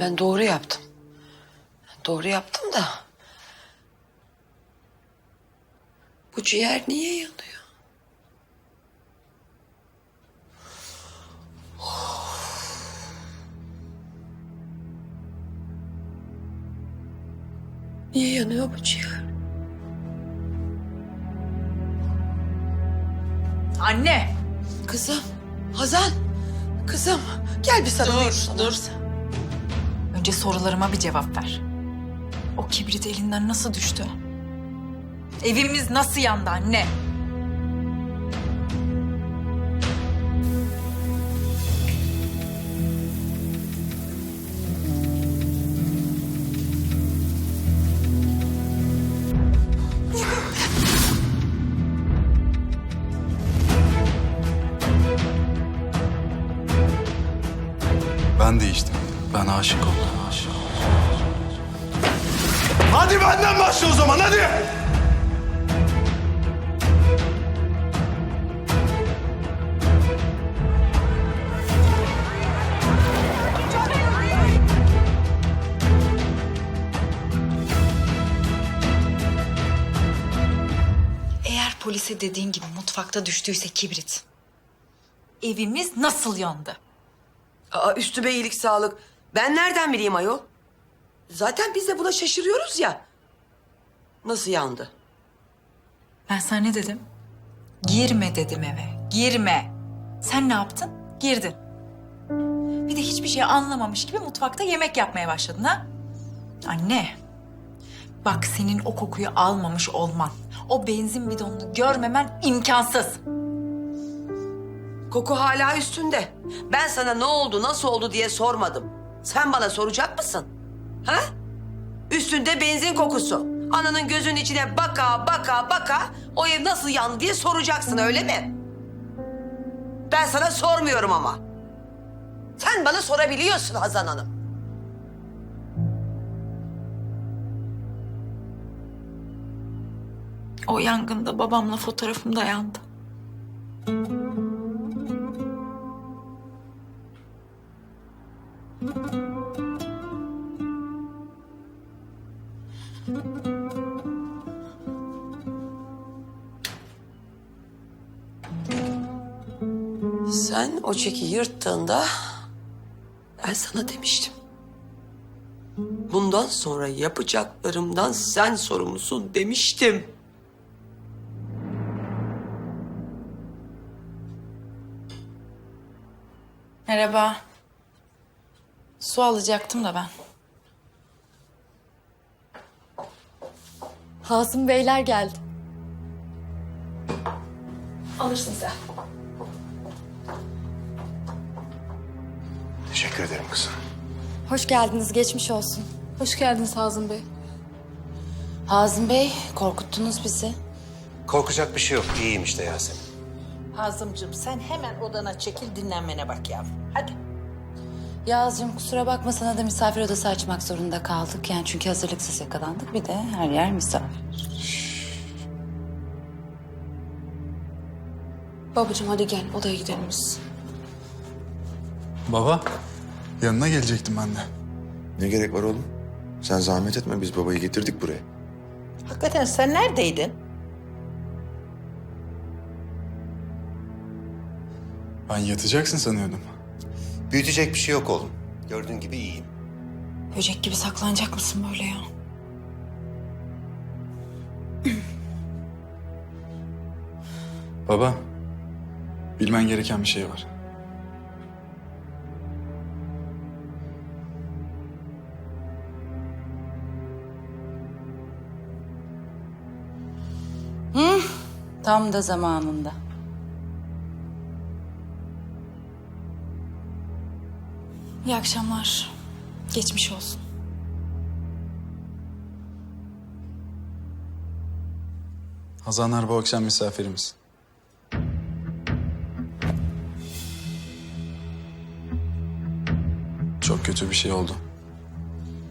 Ben doğru yaptım. Doğru yaptım da. Bu ciğer niye yanıyor? Niye yanıyor bu ciğer? Anne. Kızım, Hazan, kızım gel bir sarılayım Dur, sana. dur. Önce sorularıma bir cevap ver. O kibrit elinden nasıl düştü? Evimiz nasıl yandı anne? Polise dediğin gibi mutfakta düştüyse kibrit. Evimiz nasıl yandı? Aa, üstüme iyilik sağlık. Ben nereden bileyim ayol? Zaten biz de buna şaşırıyoruz ya. Nasıl yandı? Ben sana ne dedim? Girme dedim eve. Girme. Sen ne yaptın? Girdin. Bir de hiçbir şey anlamamış gibi mutfakta yemek yapmaya başladın ha? Anne. Bak senin o kokuyu almamış olman, o benzin bidonunu görmemen imkansız. Koku hala üstünde. Ben sana ne oldu, nasıl oldu diye sormadım. Sen bana soracak mısın? Ha? Üstünde benzin kokusu. Ananın gözünün içine baka baka baka o ev nasıl yandı diye soracaksın öyle mi? Ben sana sormuyorum ama. Sen bana sorabiliyorsun Hazan Hanım. O yangında babamla fotoğrafım da yandı. Sen o çeki yırttığında ben sana demiştim. Bundan sonra yapacaklarımdan sen sorumlusun demiştim. Merhaba. Su alacaktım da ben. Hazım Beyler geldi. Alırsın sen. Teşekkür ederim kızım. Hoş geldiniz, geçmiş olsun. Hoş geldiniz Hazım Bey. Hazım Bey, korkuttunuz bizi. Korkacak bir şey yok. İyiyim işte Yasemin. Hazımcığım sen hemen odana çekil dinlenmene bak yavrum. Hadi. Yağız'cığım kusura bakma sana da misafir odası açmak zorunda kaldık. Yani çünkü hazırlıksız yakalandık. Bir de her yer misafir. Babacığım hadi gel odaya gidelim biz. Baba, yanına gelecektim ben de. Ne gerek var oğlum? Sen zahmet etme biz babayı getirdik buraya. Hakikaten sen neredeydin? Ben yatacaksın sanıyordum. Büyütecek bir şey yok oğlum. Gördüğün gibi iyiyim. Böcek gibi saklanacak mısın böyle ya? Baba, bilmen gereken bir şey var. Tam da zamanında. İyi akşamlar. Geçmiş olsun. Hazanlar bu akşam misafirimiz. Çok kötü bir şey oldu.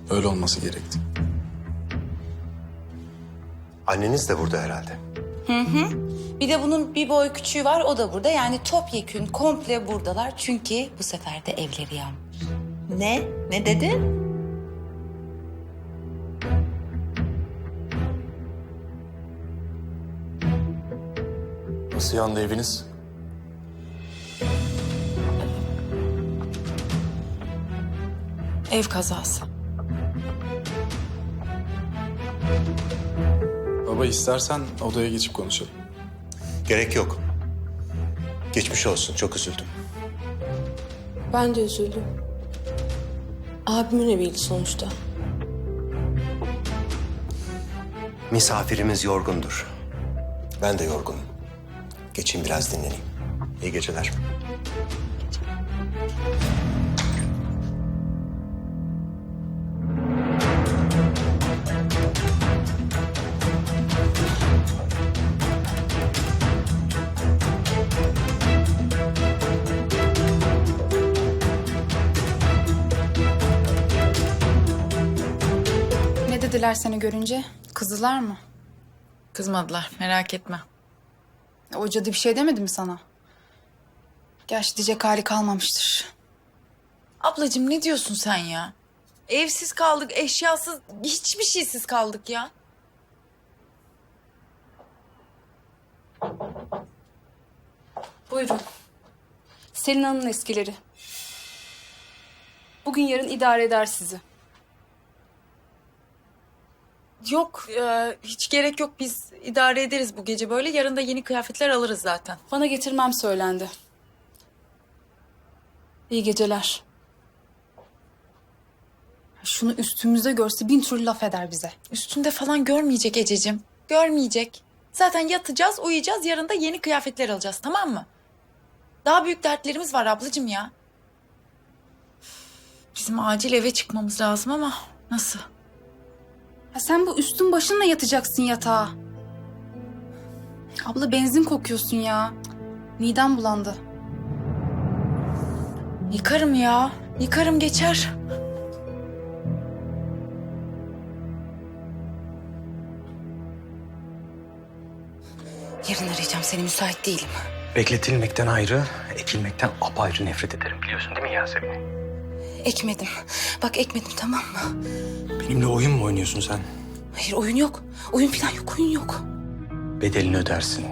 Öyle olması gerekti. Anneniz de burada herhalde. Bir de bunun bir boy küçüğü var, o da burada. Yani topyekün komple buradalar. Çünkü bu sefer de evleri yanmış. Ne? Ne dedin? Nasıl yandı eviniz? Ev kazası. Baba istersen odaya geçip konuşalım. Gerek yok. Geçmiş olsun. Çok üzüldüm. Ben de üzüldüm. Abimin eviydi sonuçta. Misafirimiz yorgundur. Ben de yorgunum. Geçeyim biraz dinleneyim. İyi geceler. Dediler seni görünce? Kızdılar mı? Kızmadılar merak etme. O cadı bir şey demedi mi sana? Gerçi diyecek hali kalmamıştır. Ablacığım ne diyorsun sen ya? Evsiz kaldık, eşyasız, hiçbir şeysiz kaldık ya. Buyurun. Selin Hanım'ın eskileri. Bugün yarın idare eder sizi. Yok, e, hiç gerek yok. Biz idare ederiz bu gece böyle. Yarın da yeni kıyafetler alırız zaten. Bana getirmem söylendi. İyi geceler. Şunu üstümüzde görse bin türlü laf eder bize. Üstünde falan görmeyecek Ececiğim. Görmeyecek. Zaten yatacağız, uyuyacağız. Yarın da yeni kıyafetler alacağız, tamam mı? Daha büyük dertlerimiz var ablacığım ya. Bizim acil eve çıkmamız lazım ama nasıl? Ha sen bu üstün başınla yatacaksın yatağa. Abla benzin kokuyorsun ya. Midem bulandı. Yıkarım ya. Yıkarım geçer. Yarın arayacağım seni müsait değilim. Bekletilmekten ayrı, ekilmekten apayrı nefret ederim biliyorsun değil mi Yasemin? Ekmedim. Bak ekmedim tamam mı? Benimle oyun mu oynuyorsun sen? Hayır oyun yok. Oyun falan yok oyun yok. Bedelini ödersin.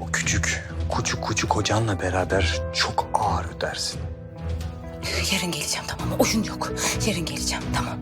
O küçük, küçük küçük kocanla beraber çok ağır ödersin. Yarın geleceğim tamam mı? Oyun yok. Yarın geleceğim tamam.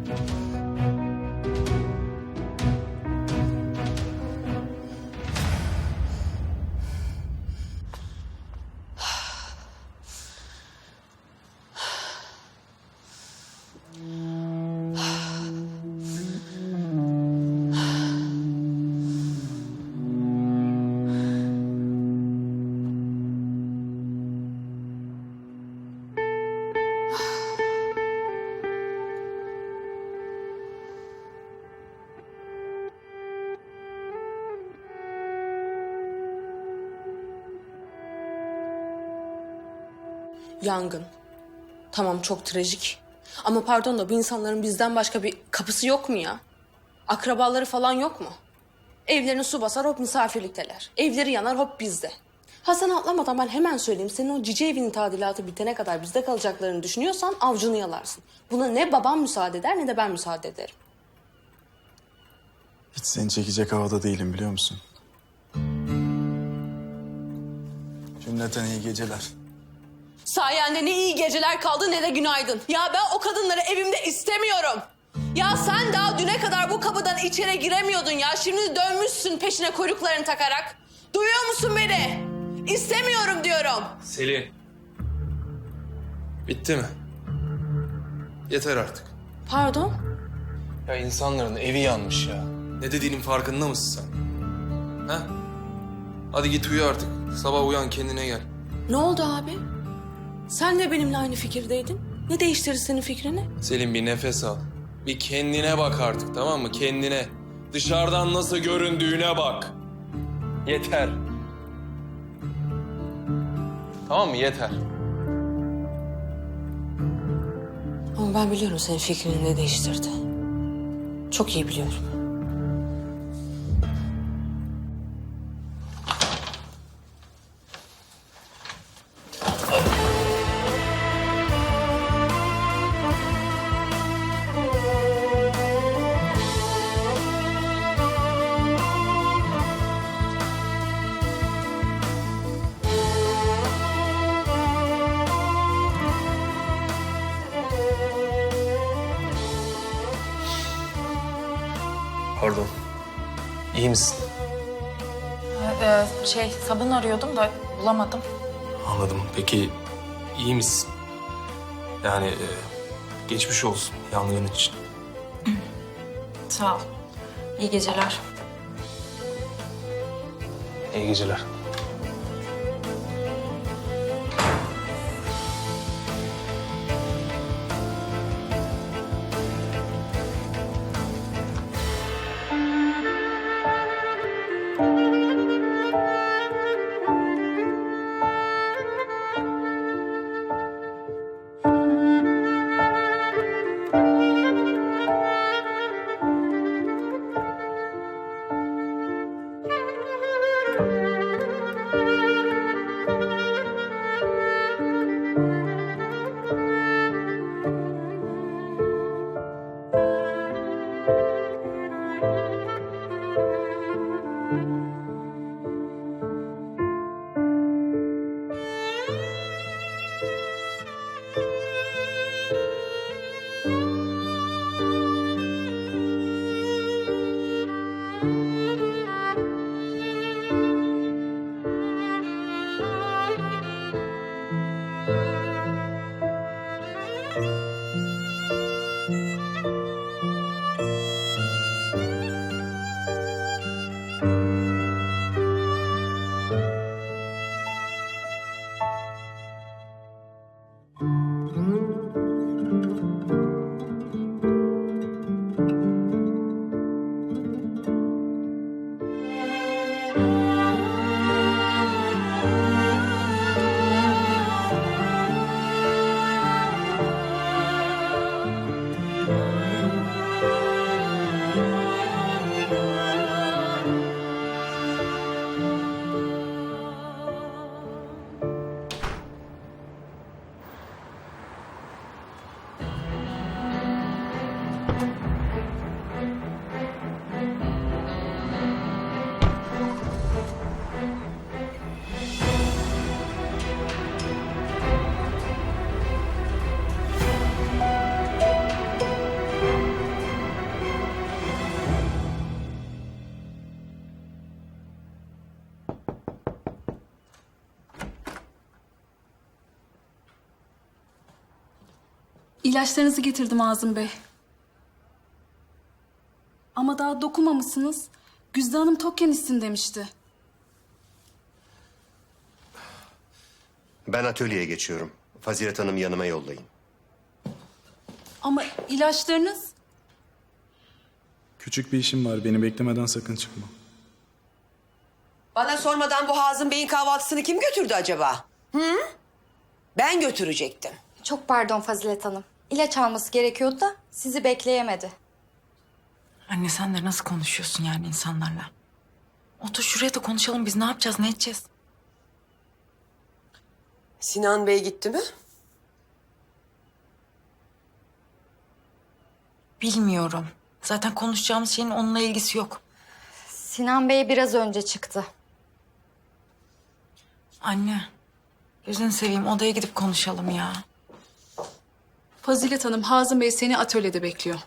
Yangın. Tamam çok trajik. Ama pardon da bu insanların bizden başka bir kapısı yok mu ya? Akrabaları falan yok mu? Evlerini su basar hop misafirlikteler. Evleri yanar hop bizde. Ha sen atlamadan ben hemen söyleyeyim. Senin o cici evinin tadilatı bitene kadar bizde kalacaklarını düşünüyorsan avcunu yalarsın. Buna ne babam müsaade eder ne de ben müsaade ederim. Hiç seni çekecek havada değilim biliyor musun? Cümleten iyi geceler. Sayende ne iyi geceler kaldı ne de günaydın. Ya ben o kadınları evimde istemiyorum. Ya sen daha düne kadar bu kapıdan içeri giremiyordun ya. Şimdi dönmüşsün peşine kuyruklarını takarak. Duyuyor musun beni? İstemiyorum diyorum. Selin. Bitti mi? Yeter artık. Pardon? Ya insanların evi yanmış ya. Ne dediğinin farkında mısın sen? Ha? Hadi git uyu artık. Sabah uyan kendine gel. Ne oldu abi? Sen de benimle aynı fikirdeydin. Ne değiştirir senin fikrini? Selin bir nefes al. Bir kendine bak artık tamam mı? Kendine. Dışarıdan nasıl göründüğüne bak. Yeter. Tamam mı? Yeter. Ama ben biliyorum senin fikrini ne değiştirdi. Çok iyi biliyorum. İyi misin? Ee, şey sabun arıyordum da bulamadım. Anladım. Peki iyi misin? Yani e, geçmiş olsun yangın için. Sağ ol. İyi geceler. İyi geceler. İlaçlarınızı getirdim Azim Bey. Ama daha dokunmamışsınız. Güzde Hanım tokken içsin demişti. Ben atölyeye geçiyorum. Fazilet Hanım yanıma yollayın. Ama ilaçlarınız... Küçük bir işim var. Beni beklemeden sakın çıkma. Bana sormadan bu Hazım Bey'in kahvaltısını kim götürdü acaba? Hı? Ben götürecektim. Çok pardon Fazilet Hanım. İlaç alması gerekiyordu da sizi bekleyemedi. Anne sen de nasıl konuşuyorsun yani insanlarla? Otur şuraya da konuşalım biz ne yapacağız ne edeceğiz? Sinan Bey gitti mi? Bilmiyorum. Zaten konuşacağımız şeyin onunla ilgisi yok. Sinan Bey biraz önce çıktı. Anne gözünü seveyim odaya gidip konuşalım ya. Fazilet Hanım, Hazım Bey seni atölyede bekliyor.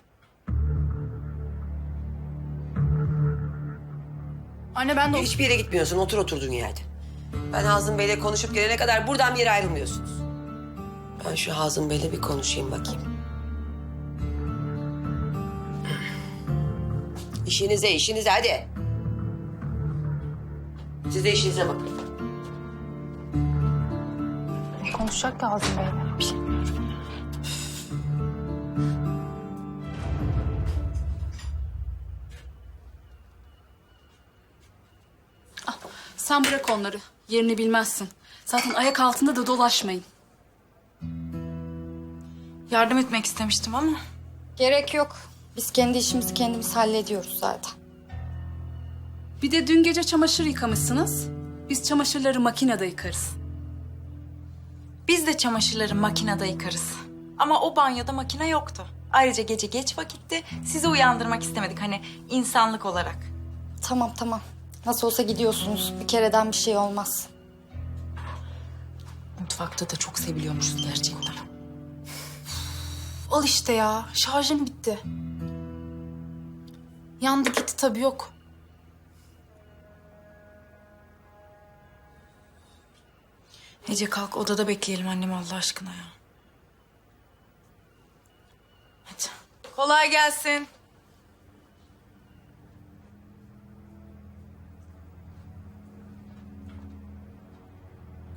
Anne ben de... Hiçbir yere gitmiyorsun. Otur oturduğun yerde. Ben Hazım Bey'le konuşup gelene kadar buradan bir yere ayrılmıyorsunuz. Ben şu Hazım Bey'le bir konuşayım bakayım. İşinize, işinize hadi. Siz de işinize bakın. Konuşacak lazım Bey'le. Sen bırak onları. Yerini bilmezsin. Zaten ayak altında da dolaşmayın. Yardım etmek istemiştim ama Gerek yok. Biz kendi işimizi kendimiz hallediyoruz zaten. Bir de dün gece çamaşır yıkamışsınız. Biz çamaşırları makinede yıkarız. biz de çamaşırları makinede yıkarız. Ama o banyoda makine yoktu. Ayrıca gece geç vakitti. Sizi uyandırmak istemedik hani insanlık olarak. Tamam tamam. Nasıl olsa gidiyorsunuz. Bir kereden bir şey olmaz. Mutfakta da çok seviliyormuşuz gerçekten. Al işte ya. Şarjım bitti. Yandı gitti tabii yok. Ece kalk odada bekleyelim annem Allah aşkına ya. Hadi. Kolay gelsin.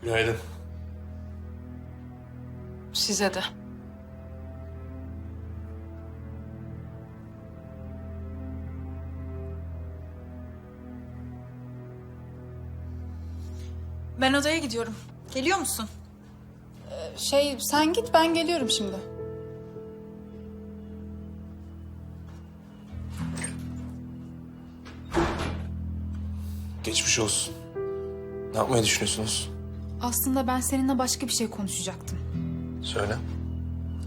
Günaydın. Size de. Ben odaya gidiyorum. Geliyor musun? Şey sen git ben geliyorum şimdi. Geçmiş olsun. Ne yapmayı düşünüyorsunuz? Aslında ben seninle başka bir şey konuşacaktım. Söyle.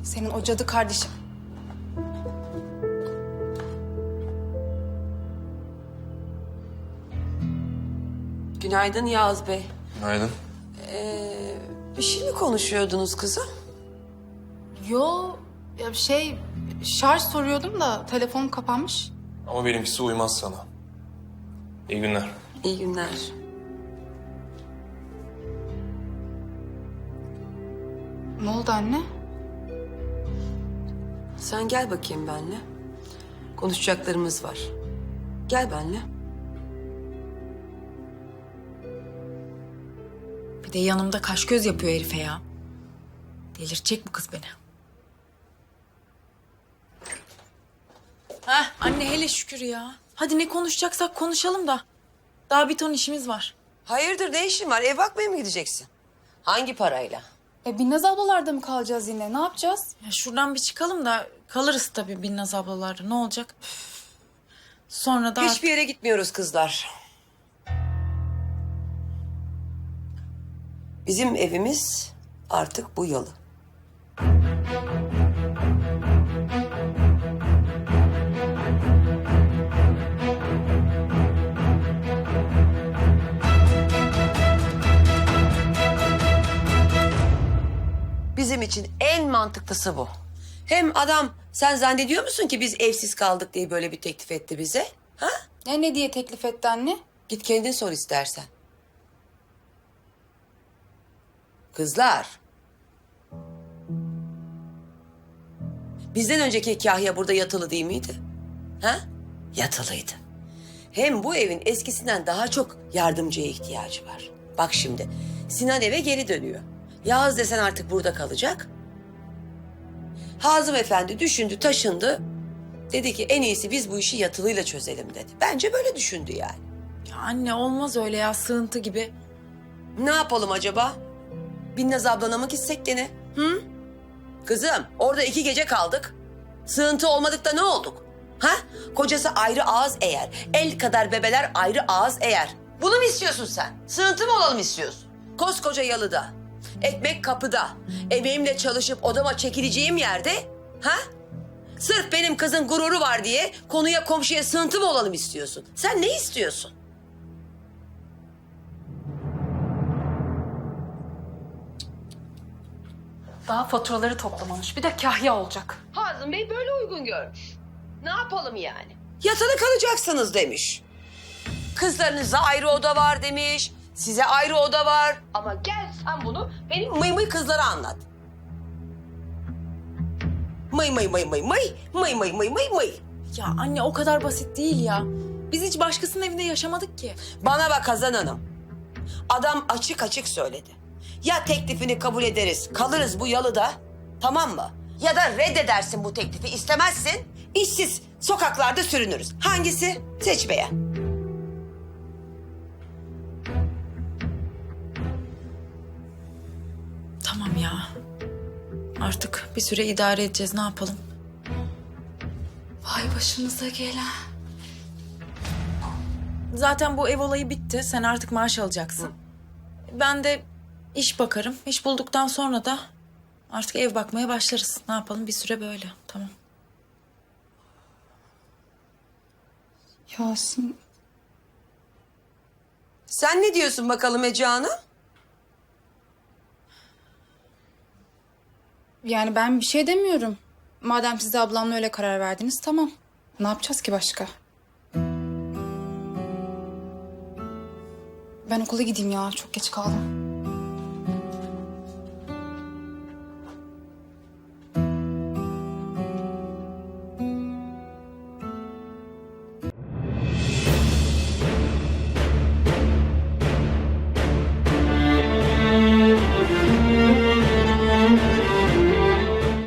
Senin o cadı kardeşin. Günaydın Yağız Bey. Günaydın. Bir şey mi konuşuyordunuz kızım? Yo ya şey şarj soruyordum da telefonum kapanmış. Ama benimkisi uymaz sana. İyi günler. İyi günler. Ne oldu anne? Sen gel bakayım benimle. Konuşacaklarımız var. Gel benimle. Bir de yanımda kaş göz yapıyor herife ya. Delirtecek bu kız beni. Heh, anne hele şükür ya. Hadi ne konuşacaksak konuşalım da. Daha bir ton işimiz var. Hayırdır ne işin var? Ev bakmaya mı gideceksin? Hangi parayla? E Binnaz ablalarda mı kalacağız yine? Ne yapacağız? Ya şuradan bir çıkalım da kalırız tabii Binnaz ablalarda. Ne olacak? Üf. Sonra da... Hiçbir yere gitmiyoruz kızlar. Bizim evimiz artık bu yalı. İçin en mantıklısı bu. Hem adam sen zannediyor musun ki biz evsiz kaldık diye böyle bir teklif etti bize? Ha? Ya ne diye teklif etti anne? Git kendin sor istersen. Kızlar. Bizden önceki Kahya burada yatılı değil miydi? Ha? Yatılıydı. Hem bu evin eskisinden daha çok yardımcıya ihtiyacı var. Bak şimdi Sinan eve geri dönüyor. Yağız desen artık burada kalacak. Hazım Efendi düşündü taşındı. Dedi ki en iyisi biz bu işi yatılıyla çözelim dedi. Bence böyle düşündü yani. Ya anne olmaz öyle ya sığıntı gibi. Ne yapalım acaba? Binnaz ablana mı gitsek gene? Hı? Kızım orada iki gece kaldık. Sığıntı olmadık da ne olduk? Ha? Kocası ayrı ağız eğer. El kadar bebeler ayrı ağız eğer. Bunu mu istiyorsun sen? Sığıntı mı olalım istiyorsun? Koskoca yalıda. Ekmek kapıda. Emeğimle çalışıp odama çekileceğim yerde. Ha? Sırf benim kızın gururu var diye konuya komşuya sığıntı mı olalım istiyorsun? Sen ne istiyorsun? Daha faturaları toplamamış. Bir de kahya olacak. Hazım Bey böyle uygun görmüş. Ne yapalım yani? Yatılı kalacaksınız demiş. Kızlarınıza ayrı oda var demiş. Size ayrı oda var. Ama gel sen bunu benim mıy mıy kızlara anlat. Mıy mıy mıy mıy mıy. Mıy mıy mıy mıy mıy. Ya anne o kadar basit değil ya. Biz hiç başkasının evinde yaşamadık ki. Bana bak Hazan Hanım. Adam açık açık söyledi. Ya teklifini kabul ederiz, kalırız bu yalıda. Tamam mı? Ya da reddedersin bu teklifi, istemezsin. işsiz sokaklarda sürünürüz. Hangisi? Seç beğen. Artık bir süre idare edeceğiz ne yapalım? Vay başımıza gelen. Zaten bu ev olayı bitti. Sen artık maaş alacaksın. Ben de iş bakarım. İş bulduktan sonra da artık ev bakmaya başlarız. Ne yapalım bir süre böyle. Tamam. Yasin Sen ne diyorsun bakalım Ece Hanım? Yani ben bir şey demiyorum. Madem siz de ablamla öyle karar verdiniz tamam. Ne yapacağız ki başka? Ben okula gideyim ya. Çok geç kaldım.